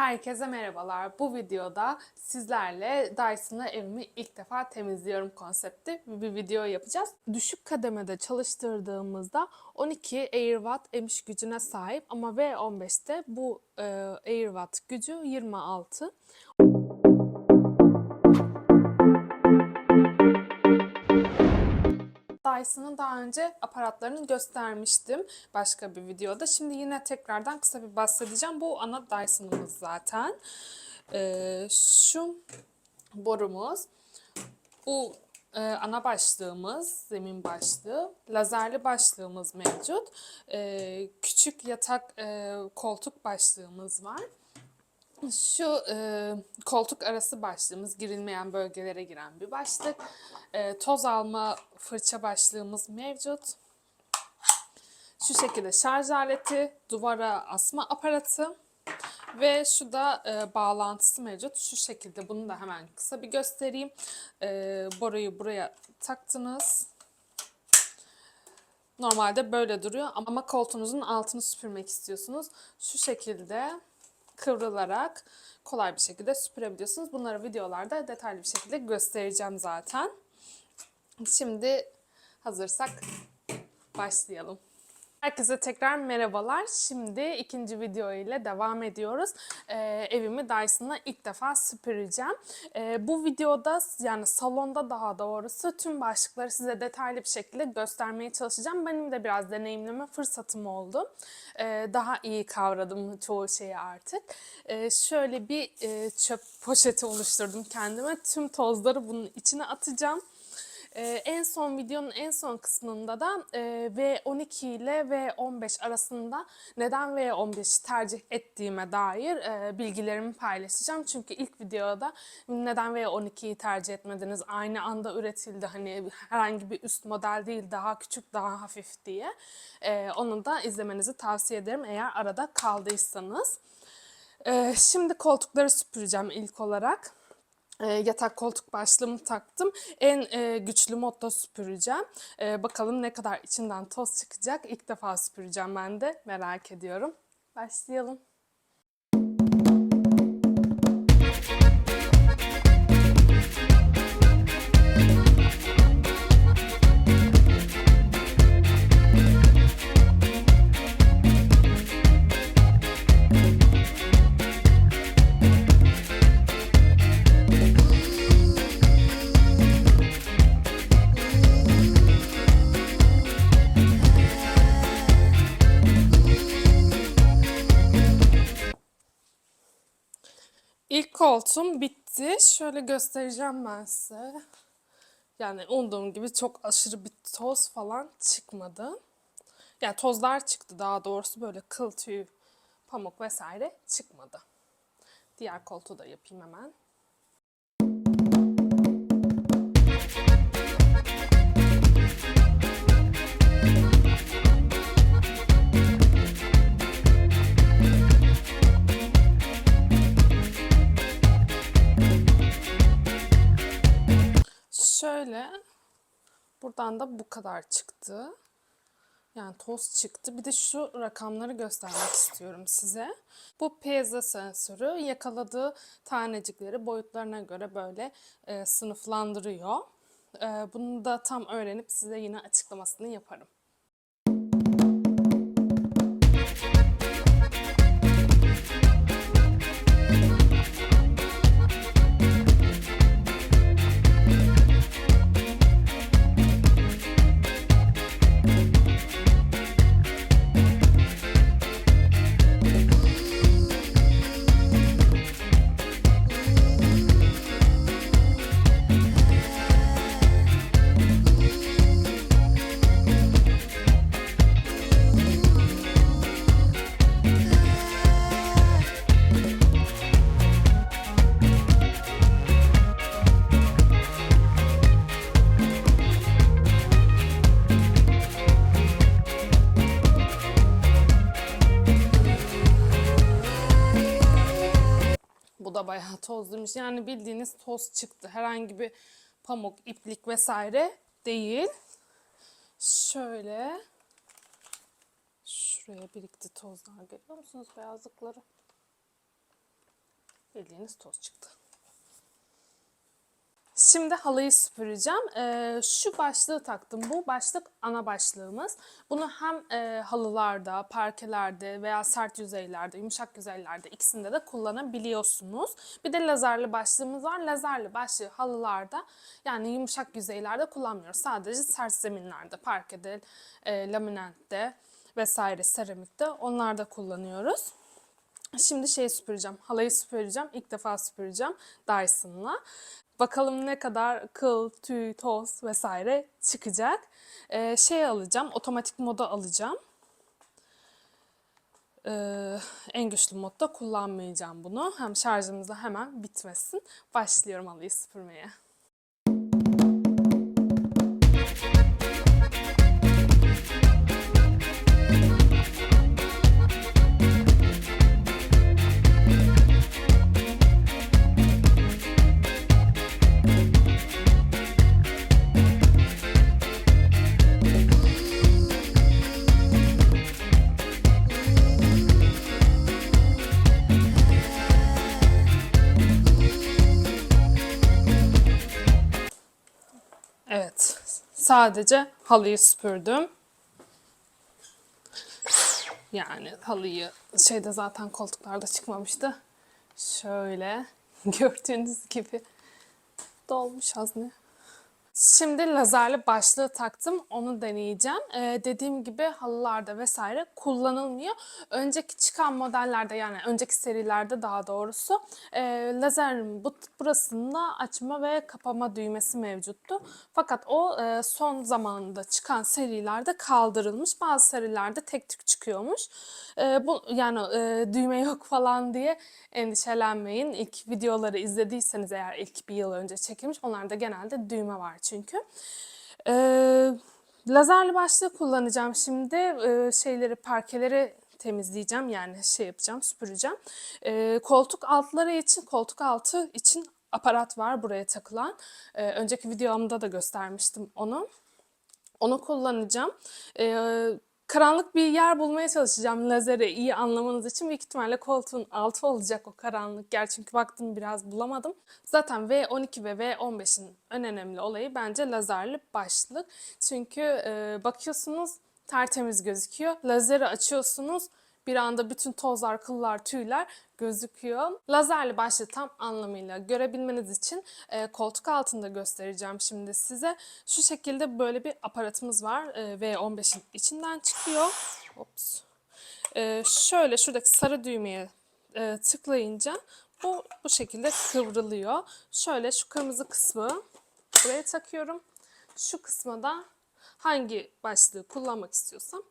Herkese merhabalar. Bu videoda sizlerle Dyson'la evimi ilk defa temizliyorum konsepti bir video yapacağız. Düşük kademede çalıştırdığımızda 12 Airwatt emiş gücüne sahip ama V15'te bu e, Airwatt gücü 26. Dyson'ın daha önce aparatlarını göstermiştim başka bir videoda. Şimdi yine tekrardan kısa bir bahsedeceğim. Bu ana Dyson'ımız zaten. Ee, şu borumuz. Bu e, ana başlığımız, zemin başlığı. Lazerli başlığımız mevcut. Ee, küçük yatak e, koltuk başlığımız var. Şu e, koltuk arası başlığımız girilmeyen bölgelere giren bir başlık. E, toz alma fırça başlığımız mevcut. Şu şekilde şarj aleti, duvara asma aparatı ve şu da e, bağlantısı mevcut. Şu şekilde bunu da hemen kısa bir göstereyim. E, boruyu buraya taktınız. Normalde böyle duruyor ama koltuğunuzun altını süpürmek istiyorsunuz. Şu şekilde kıvrılarak kolay bir şekilde süpürebiliyorsunuz. Bunları videolarda detaylı bir şekilde göstereceğim zaten. Şimdi hazırsak başlayalım. Herkese tekrar merhabalar. Şimdi ikinci video ile devam ediyoruz. Ee, evimi Dyson'la ilk defa süpüreceğim. Ee, bu videoda yani salonda daha doğrusu tüm başlıkları size detaylı bir şekilde göstermeye çalışacağım. Benim de biraz deneyimleme fırsatım oldu. Ee, daha iyi kavradım çoğu şeyi artık. Ee, şöyle bir e, çöp poşeti oluşturdum kendime. Tüm tozları bunun içine atacağım. Ee, en son videonun en son kısmında da e, V12 ile V15 arasında neden V15'i tercih ettiğime dair e, bilgilerimi paylaşacağım. Çünkü ilk videoda neden V12'yi tercih etmediniz aynı anda üretildi hani herhangi bir üst model değil daha küçük daha hafif diye. E, onu da izlemenizi tavsiye ederim eğer arada kaldıysanız. E, şimdi koltukları süpüreceğim ilk olarak e, yatak koltuk başlığımı taktım. En e, güçlü modda süpüreceğim. E, bakalım ne kadar içinden toz çıkacak. İlk defa süpüreceğim ben de. Merak ediyorum. Başlayalım. Koltuğum bitti. Şöyle göstereceğim ben size. Yani umduğum gibi çok aşırı bir toz falan çıkmadı. Yani tozlar çıktı daha doğrusu böyle kıl tüy, pamuk vesaire çıkmadı. Diğer koltuğu da yapayım hemen. Şöyle buradan da bu kadar çıktı. Yani toz çıktı. Bir de şu rakamları göstermek istiyorum size. Bu piezo sensörü yakaladığı tanecikleri boyutlarına göre böyle e, sınıflandırıyor. E, bunu da tam öğrenip size yine açıklamasını yaparım. Bu da bayağı tozluymuş. Yani bildiğiniz toz çıktı. Herhangi bir pamuk, iplik vesaire değil. Şöyle şuraya birikti tozlar görüyor musunuz beyazlıkları? Bildiğiniz toz çıktı. Şimdi halıyı süpüreceğim. Ee, şu başlığı taktım. Bu başlık ana başlığımız. Bunu hem e, halılarda, parkelerde veya sert yüzeylerde, yumuşak yüzeylerde ikisinde de kullanabiliyorsunuz. Bir de lazerli başlığımız var. Lazerli başlığı halılarda yani yumuşak yüzeylerde kullanmıyoruz. Sadece sert zeminlerde, parkede, e, laminentte vesaire seramikte onlarda kullanıyoruz. Şimdi şey süpüreceğim. Halayı süpüreceğim. İlk defa süpüreceğim Dyson'la. Bakalım ne kadar kıl, tüy, toz vesaire çıkacak. Ee, şey alacağım. Otomatik moda alacağım. Ee, en güçlü modda kullanmayacağım bunu. Hem şarjımız da hemen bitmesin. Başlıyorum halıyı süpürmeye. Sadece halıyı süpürdüm. Yani halıyı şeyde zaten koltuklarda çıkmamıştı. Şöyle gördüğünüz gibi dolmuş hazne. Şimdi lazerli başlığı taktım. Onu deneyeceğim. Ee, dediğim gibi halılarda vesaire kullanılmıyor. Önceki çıkan modellerde yani önceki serilerde daha doğrusu e, lazerin bu, burasında açma ve kapama düğmesi mevcuttu. Fakat o e, son zamanında çıkan serilerde kaldırılmış. Bazı serilerde tek tük çıkıyormuş. E, bu yani e, düğme yok falan diye endişelenmeyin. İlk videoları izlediyseniz eğer ilk bir yıl önce çekilmiş onlarda genelde düğme var çünkü. Ee, lazerli başlığı kullanacağım şimdi. Ee, şeyleri, parkeleri temizleyeceğim. Yani şey yapacağım, süpüreceğim. Ee, koltuk altları için, koltuk altı için aparat var buraya takılan. Ee, önceki videomda da göstermiştim onu. Onu kullanacağım. Ee, karanlık bir yer bulmaya çalışacağım lazeri iyi anlamanız için. Büyük ihtimalle koltuğun altı olacak o karanlık yer. Çünkü baktım biraz bulamadım. Zaten V12 ve V15'in en önemli olayı bence lazerli başlık. Çünkü e, bakıyorsunuz tertemiz gözüküyor. Lazeri açıyorsunuz bir anda bütün tozlar, kıllar, tüyler gözüküyor. Lazerli başlığı tam anlamıyla görebilmeniz için e, koltuk altında göstereceğim şimdi size. Şu şekilde böyle bir aparatımız var. E, V15'in içinden çıkıyor. Ops. E, şöyle şuradaki sarı düğmeye e, tıklayınca bu bu şekilde kıvrılıyor. Şöyle şu kırmızı kısmı buraya takıyorum. Şu kısma da hangi başlığı kullanmak istiyorsam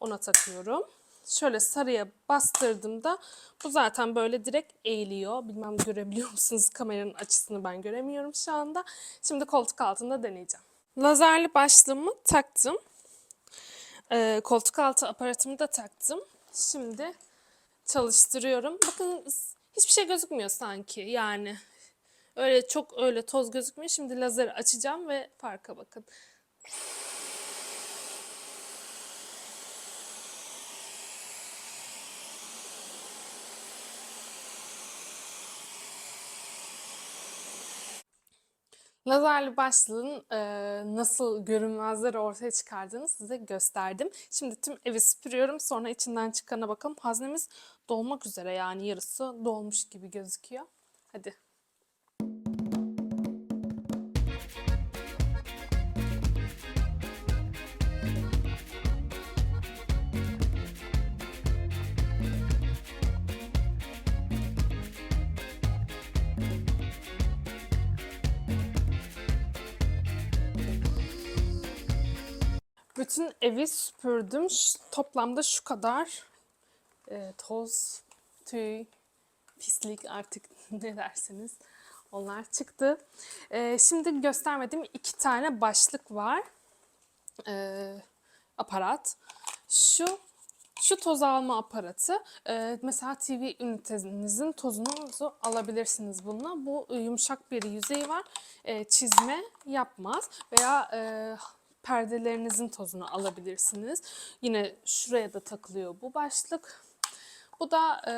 ona takıyorum şöyle sarıya bastırdığımda bu zaten böyle direkt eğiliyor. Bilmem görebiliyor musunuz kameranın açısını ben göremiyorum şu anda. Şimdi koltuk altında deneyeceğim. Lazerli başlığımı taktım. Ee, koltuk altı aparatımı da taktım. Şimdi çalıştırıyorum. Bakın hiçbir şey gözükmüyor sanki yani. Öyle çok öyle toz gözükmüyor. Şimdi lazeri açacağım ve farka bakın. Lazerli başlığın e, nasıl görünmezleri ortaya çıkardığını size gösterdim. Şimdi tüm evi süpürüyorum. Sonra içinden çıkana bakalım. Haznemiz dolmak üzere yani yarısı dolmuş gibi gözüküyor. Hadi. Bütün evi süpürdüm. Toplamda şu kadar e, toz, tüy, pislik artık ne derseniz onlar çıktı. E, şimdi göstermediğim iki tane başlık var. E, aparat. Şu şu toz alma aparatı e, mesela TV ünitenizin tozunuzu alabilirsiniz bununla. Bu e, yumuşak bir yüzeyi var. E, çizme yapmaz veya e, perdelerinizin tozunu alabilirsiniz. Yine şuraya da takılıyor bu başlık. Bu da e,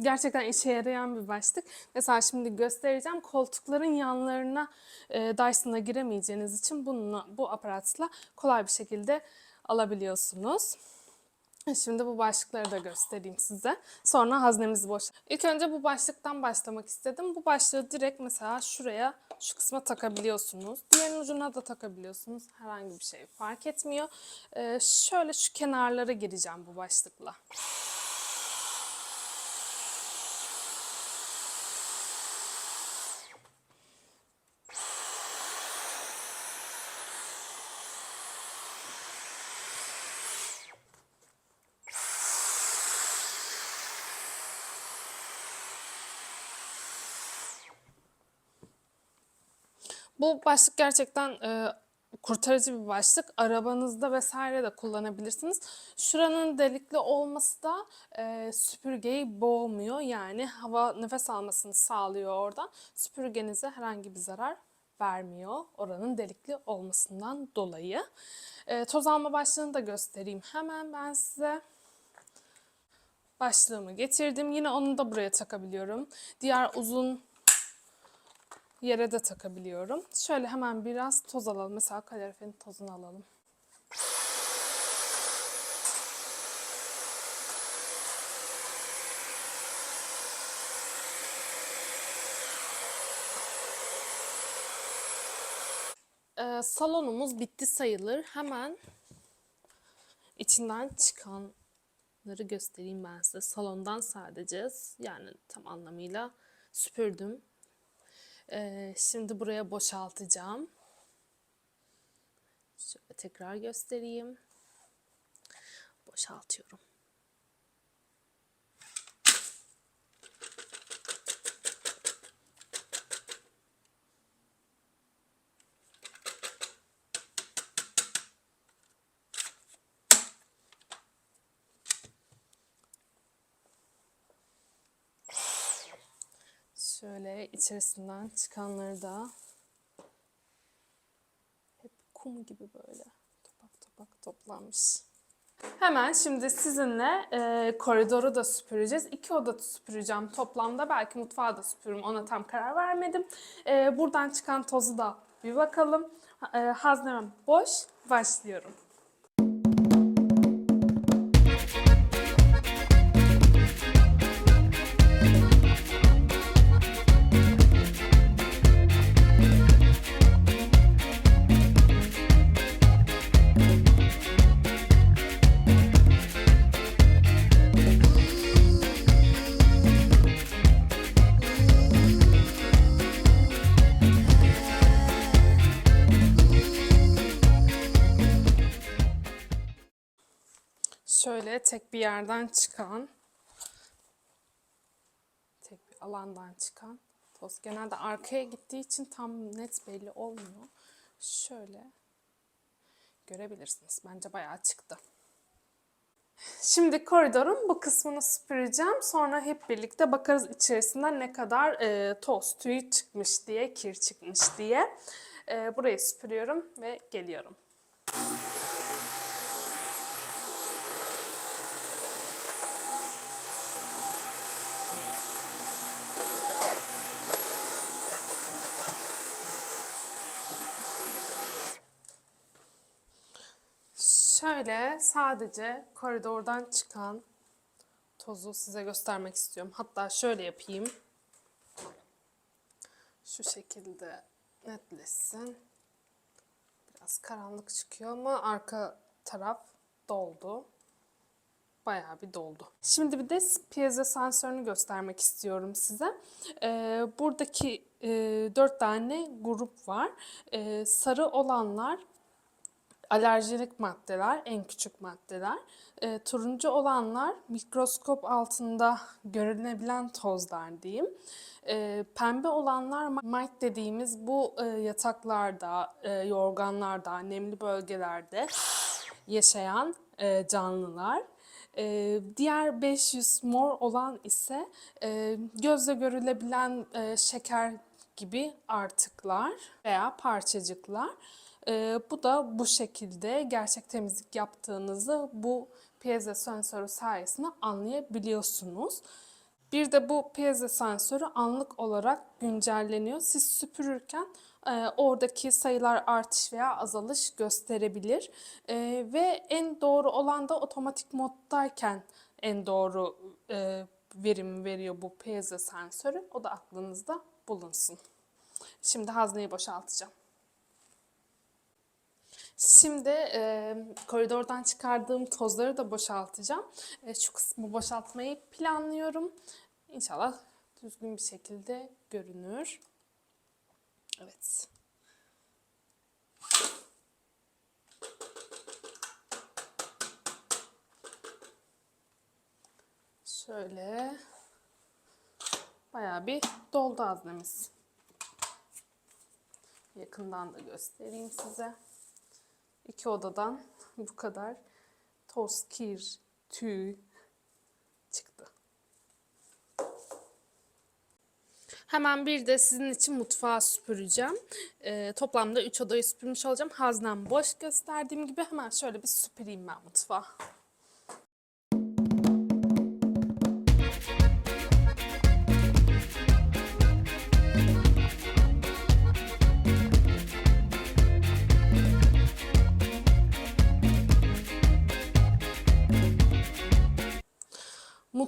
gerçekten işe yarayan bir başlık. Mesela şimdi göstereceğim koltukların yanlarına e, Dyson'a giremeyeceğiniz için bununla, bu aparatla kolay bir şekilde alabiliyorsunuz. Şimdi bu başlıkları da göstereyim size. Sonra haznemizi boş. İlk önce bu başlıktan başlamak istedim. Bu başlığı direkt mesela şuraya, şu kısma takabiliyorsunuz. Diğer ucuna da takabiliyorsunuz. Herhangi bir şey fark etmiyor. Ee, şöyle şu kenarlara gireceğim bu başlıkla. Bu başlık gerçekten e, kurtarıcı bir başlık. Arabanızda vesaire de kullanabilirsiniz. Şuranın delikli olması da e, süpürgeyi boğmuyor. Yani hava nefes almasını sağlıyor oradan. Süpürgenize herhangi bir zarar vermiyor oranın delikli olmasından dolayı. E, toz alma başlığını da göstereyim hemen ben size. Başlığımı getirdim. Yine onu da buraya takabiliyorum. Diğer uzun yere de takabiliyorum. Şöyle hemen biraz toz alalım. Mesela kaloriferin tozunu alalım. Ee, salonumuz bitti sayılır. Hemen içinden çıkanları göstereyim ben size. Salondan sadece yani tam anlamıyla süpürdüm. Şimdi buraya boşaltacağım. Şöyle tekrar göstereyim. Boşaltıyorum. Şöyle içerisinden çıkanları da hep kum gibi böyle topak topak toplanmış. Hemen şimdi sizinle e, koridoru da süpüreceğiz. İki oda süpüreceğim toplamda. Belki mutfağı da süpürürüm. Ona tam karar vermedim. E, buradan çıkan tozu da bir bakalım. E, haznem boş. Başlıyorum. Şöyle tek bir yerden çıkan, tek bir alandan çıkan toz. Genelde arkaya gittiği için tam net belli olmuyor. Şöyle görebilirsiniz. Bence bayağı çıktı. Şimdi koridorun bu kısmını süpüreceğim. Sonra hep birlikte bakarız içerisinden ne kadar e, toz tüyü çıkmış diye, kir çıkmış diye. E, burayı süpürüyorum ve geliyorum. Şöyle sadece koridordan çıkan tozu size göstermek istiyorum. Hatta şöyle yapayım. Şu şekilde netleşsin. Biraz karanlık çıkıyor ama arka taraf doldu. Bayağı bir doldu. Şimdi bir de piezo sensörünü göstermek istiyorum size. Ee, buradaki e, dört tane grup var. Ee, sarı olanlar alerjilik maddeler, en küçük maddeler. E, turuncu olanlar mikroskop altında görünebilen tozlar diyeyim. E, pembe olanlar mite dediğimiz bu e, yataklarda, e, yorganlarda, nemli bölgelerde yaşayan e, canlılar. E, diğer 500 mor olan ise e, gözle görülebilen e, şeker gibi artıklar veya parçacıklar. E, bu da bu şekilde gerçek temizlik yaptığınızı bu piezo sensörü sayesinde anlayabiliyorsunuz. Bir de bu piezo sensörü anlık olarak güncelleniyor. Siz süpürürken e, oradaki sayılar artış veya azalış gösterebilir. E, ve en doğru olan da otomatik moddayken en doğru e, verim veriyor bu piezo sensörü. O da aklınızda bulunsun. Şimdi hazneyi boşaltacağım. Şimdi e, koridordan çıkardığım tozları da boşaltacağım. E, şu kısmı boşaltmayı planlıyorum. İnşallah düzgün bir şekilde görünür. Evet. Şöyle bayağı bir doldu haznemiz. Yakından da göstereyim size. İki odadan bu kadar toz, kir, tüy çıktı. Hemen bir de sizin için mutfağı süpüreceğim. Ee, toplamda 3 odayı süpürmüş olacağım. Haznem boş gösterdiğim gibi hemen şöyle bir süpüreyim ben mutfağı.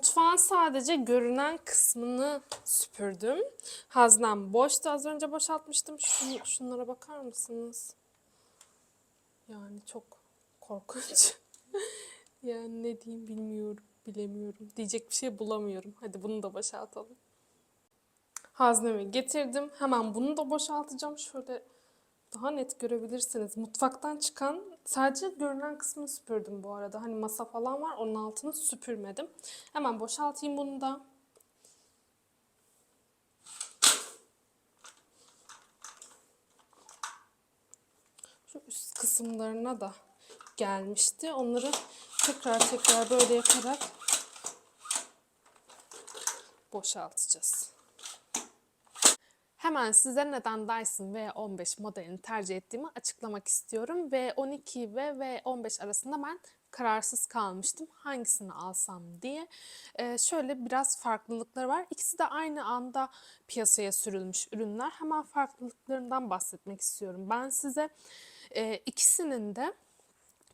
Mutfağın sadece görünen kısmını süpürdüm. Haznem boştu. Az önce boşaltmıştım. Şun, şunlara bakar mısınız? Yani çok korkunç. yani ne diyeyim bilmiyorum, bilemiyorum. Diyecek bir şey bulamıyorum. Hadi bunu da boşaltalım. Haznemi getirdim. Hemen bunu da boşaltacağım. Şöyle daha net görebilirsiniz. Mutfaktan çıkan sadece görünen kısmını süpürdüm bu arada. Hani masa falan var onun altını süpürmedim. Hemen boşaltayım bunu da. Şu üst kısımlarına da gelmişti. Onları tekrar tekrar böyle yaparak boşaltacağız. Hemen size neden Dyson V15 modelini tercih ettiğimi açıklamak istiyorum. V12 ve V15 arasında ben kararsız kalmıştım hangisini alsam diye. Ee, şöyle biraz farklılıkları var. İkisi de aynı anda piyasaya sürülmüş ürünler. Hemen farklılıklarından bahsetmek istiyorum. Ben size e, ikisinin de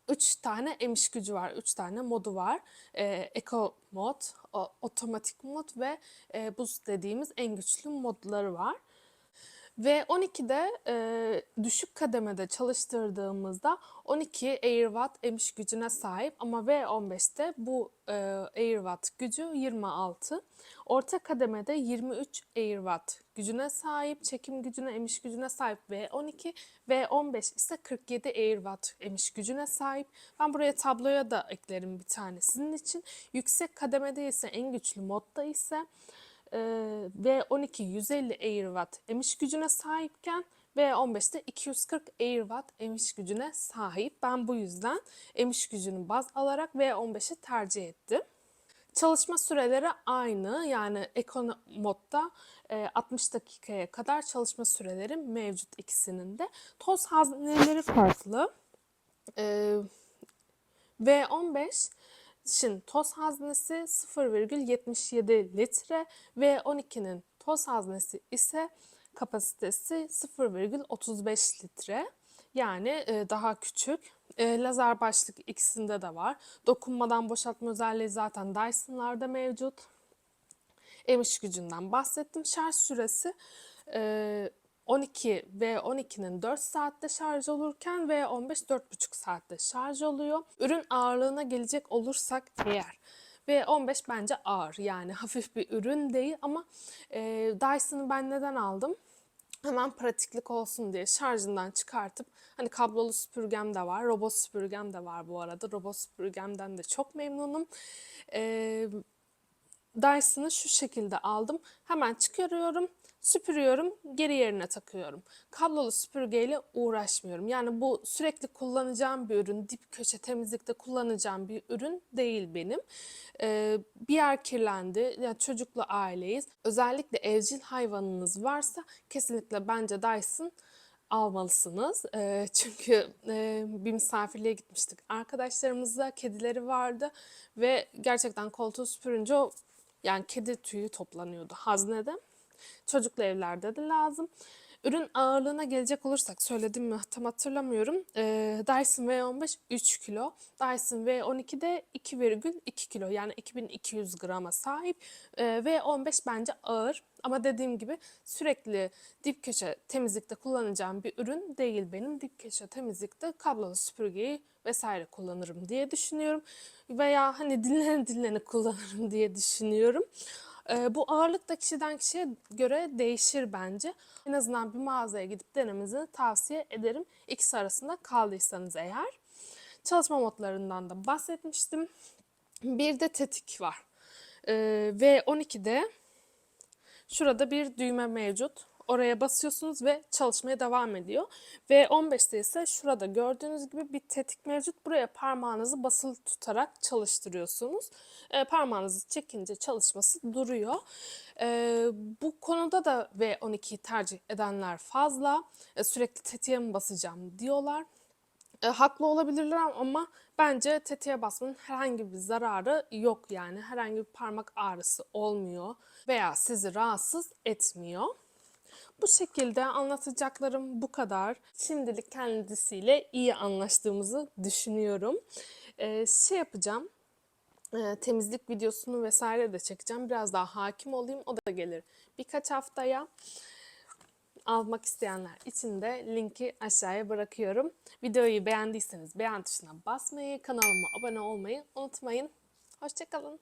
3 tane emiş gücü var. 3 tane modu var. E, Eco mod, o, otomatik mod ve e, boost dediğimiz en güçlü modları var. V12'de e, düşük kademede çalıştırdığımızda 12 Airwatt emiş gücüne sahip ama V15'te bu e, Airwatt gücü 26. Orta kademede 23 Airwatt gücüne sahip, çekim gücüne, emiş gücüne sahip V12. V15 ise 47 Airwatt emiş gücüne sahip. Ben buraya tabloya da eklerim bir tane sizin için. Yüksek kademede ise en güçlü modda ise v 12 150 Airwatt emiş gücüne sahipken V15'te 240 Airwatt emiş gücüne sahip. Ben bu yüzden emiş gücünü baz alarak V15'i tercih ettim. Çalışma süreleri aynı yani Eco modda 60 dakikaya kadar çalışma süreleri mevcut ikisinin de. Toz hazneleri farklı. V15 Şimdi toz haznesi 0,77 litre ve 12'nin toz haznesi ise kapasitesi 0,35 litre. Yani e, daha küçük. E, lazer başlık ikisinde de var. Dokunmadan boşaltma özelliği zaten Dyson'larda mevcut. Emiş gücünden bahsettim. Şarj süresi e, 12 ve 12'nin 4 saatte şarj olurken ve 15 4,5 saatte şarj oluyor. Ürün ağırlığına gelecek olursak eğer ve 15 bence ağır yani hafif bir ürün değil ama e, Dyson'ı ben neden aldım? Hemen pratiklik olsun diye şarjından çıkartıp hani kablolu süpürgem de var, robot süpürgem de var bu arada. Robot süpürgemden de çok memnunum. Ee, Dyson'ı şu şekilde aldım. Hemen çıkarıyorum süpürüyorum, geri yerine takıyorum. Kablolu süpürgeyle uğraşmıyorum. Yani bu sürekli kullanacağım bir ürün, dip köşe temizlikte kullanacağım bir ürün değil benim. Ee, bir yer kirlendi, yani çocuklu aileyiz. Özellikle evcil hayvanınız varsa kesinlikle bence Dyson almalısınız. E, çünkü e, bir misafirliğe gitmiştik. Arkadaşlarımızda kedileri vardı ve gerçekten koltuğu süpürünce o Yani kedi tüyü toplanıyordu haznede. Çocuklu evlerde de lazım. Ürün ağırlığına gelecek olursak söyledim mi tam hatırlamıyorum. Ee, Dyson V15 3 kilo. Dyson V12 de 2,2 kilo yani 2200 grama sahip. Ee, V15 bence ağır ama dediğim gibi sürekli dip köşe temizlikte kullanacağım bir ürün değil benim. Dip köşe temizlikte kablolu süpürgeyi vesaire kullanırım diye düşünüyorum. Veya hani dinlene dinlene kullanırım diye düşünüyorum. Ee, bu ağırlık da kişiden kişiye göre değişir bence. En azından bir mağazaya gidip denemenizi tavsiye ederim. İkisi arasında kaldıysanız eğer. Çalışma modlarından da bahsetmiştim. Bir de tetik var. Ee, ve 12'de şurada bir düğme mevcut. Oraya basıyorsunuz ve çalışmaya devam ediyor. Ve 15'te ise şurada gördüğünüz gibi bir tetik mevcut. Buraya parmağınızı basılı tutarak çalıştırıyorsunuz. E, parmağınızı çekince çalışması duruyor. E, bu konuda da V12'yi tercih edenler fazla. E, sürekli tetiğe mi basacağım diyorlar. E, haklı olabilirler ama bence tetiğe basmanın herhangi bir zararı yok yani. Herhangi bir parmak ağrısı olmuyor veya sizi rahatsız etmiyor. Bu şekilde anlatacaklarım bu kadar. Şimdilik kendisiyle iyi anlaştığımızı düşünüyorum. Ee, şey yapacağım. e, temizlik videosunu vesaire de çekeceğim. Biraz daha hakim olayım. O da gelir birkaç haftaya. Almak isteyenler için de linki aşağıya bırakıyorum. Videoyu beğendiyseniz beğen tuşuna basmayı, kanalıma abone olmayı unutmayın. Hoşçakalın.